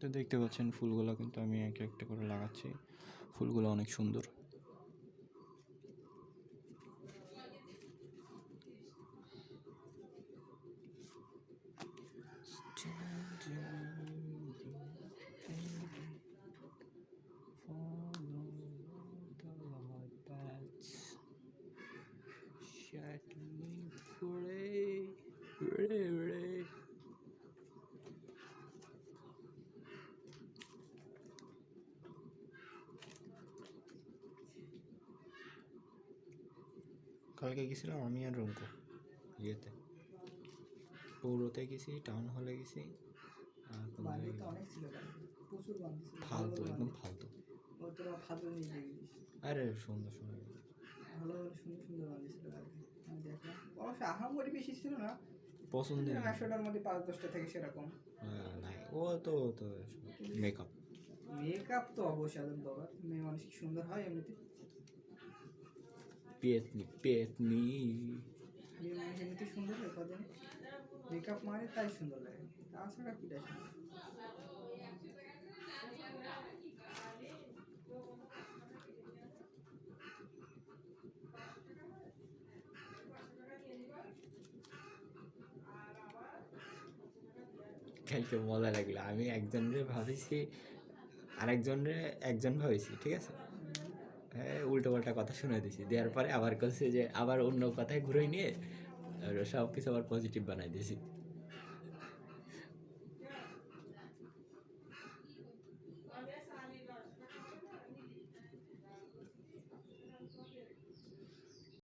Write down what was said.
তো দেখতে পাচ্ছেন ফুলগুলো কিন্তু আমি এক একটা করে লাগাচ্ছি। ফুলগুলো অনেক সুন্দর। Shut me free, free. কালকে গেছিলাম আমি আর রঙ্কু ইয়েতে পৌরতে গেছি টাউন হলে গেছি ফালতু ভালো একদম। ফালতু আরে সুন্দর সুন্দর ভালো সুন্দর সুন্দর বালি ছিল কালকে দেখলাম অবশ্য আহামরি বেশি ছিল না। পছন্দের একশোটার মধ্যে পাঁচ দশটা থেকে সেরকম। হ্যাঁ, ও তো তো মেকআপ মেকআপ তো অবশ্যই আদম বাবা। মেয়ে মানুষ সুন্দর হয় এমনিতে? পেতনি পেতনি। মেয়ে মানুষ এমনিতে সুন্দর হয় কদিন? মেকআপ মানে তাই সুন্দর লাগে। তাছাড়া কিটা সুন্দর কালকে মজা লাগল। আমি একজনরে ভাবিছি, আরেকজনরে একজন ভাবেছি, ঠিক আছে? উল্টো পাল্টা কথা শুনে দিছি। দেওয়ার পরে আবার বলছে যে, আবার অন্য কথায় ঘুরে নিয়ে সব কিছু আবার পজিটিভ বানাই দিয়েছি